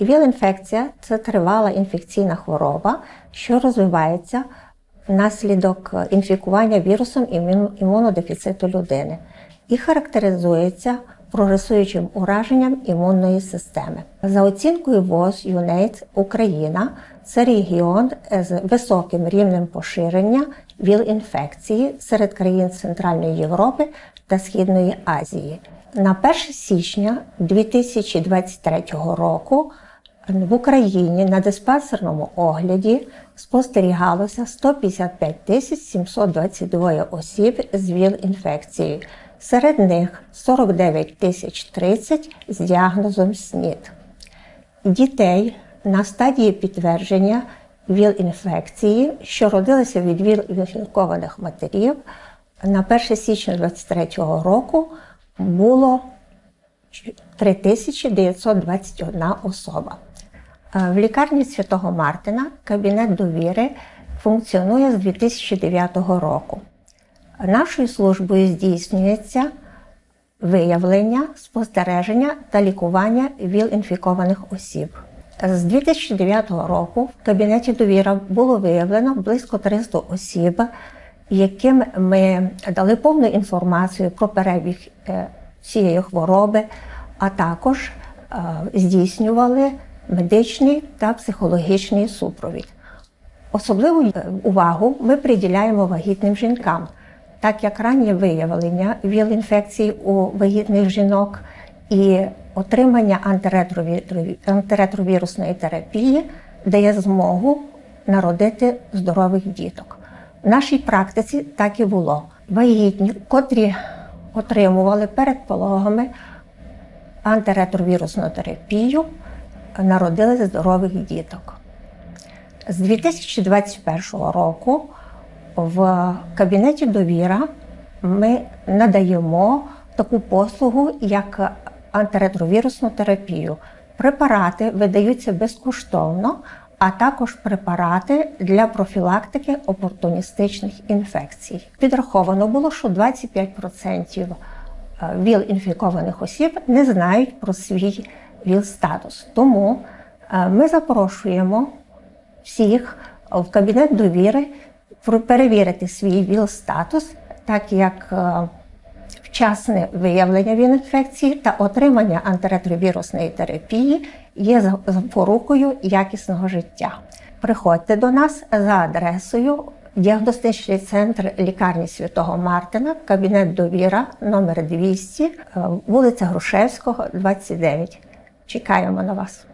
ВІЛ-інфекція це тривала інфекційна хвороба, що розвивається внаслідок інфікування вірусом імунодефіциту людини і характеризується прогресуючим ураженням імунної системи. За оцінкою ВОЗ UNAIDS Україна це регіон з високим рівнем поширення ВІЛ-інфекції серед країн Центральної Європи та Східної Азії. На 1 січня 2023 року в Україні на диспансерному огляді спостерігалося 155 тисяч 722 осіб з ВІЛ-інфекцією. Серед них 49 тисяч 30 з діагнозом СНІД. Дітей на стадії підтвердження ВІЛ-інфекції, що родилися від ВІЛ-інфікованих матерів, на 1 січня 2023 року було 3921 особа. Е, В лікарні Святого Мартина кабінет довіри функціонує з 2009 року. Нашою службою здійснюється виявлення, спостереження та лікування ВІЛ-інфікованих осіб. З 2009 року в кабінеті довіра було виявлено близько 300 осіб, яким ми дали повну інформацію про перебіг е, цієї хвороби, а також е, здійснювали медичний та психологічний супровід. Особливу е, увагу ми приділяємо вагітним жінкам, так як раннє виявлення ВІЛ-інфекції у вагітних жінок і отримання антиретровірусної терапії дає змогу народити здорових діток. В нашій практиці так і було. Вагітні, котрі отримували перед пологами антиретровірусну терапію, народили здорових діток. З 2021 року в кабінеті довіра ми надаємо таку послугу, як антиретровірусну терапію. Препарати видаються безкоштовно, а також препарати для профілактики опортуністичних інфекцій. Підраховано було, що 25% ВІЛ-інфікованих осіб не знають про свій ВІЛ-статус. Тому е, ми запрошуємо всіх в кабінет довіри перевірити свій ВІЛ-статус, так як е, вчасне виявлення ВІЛ-інфекції та отримання антиретровірусної терапії є запорукою якісного життя. Приходьте до нас за адресою діагностичний центр лікарні Святого Мартина, кабінет довіра номер 200, е, вулиця Грушевського, 29. Чекаємо на вас.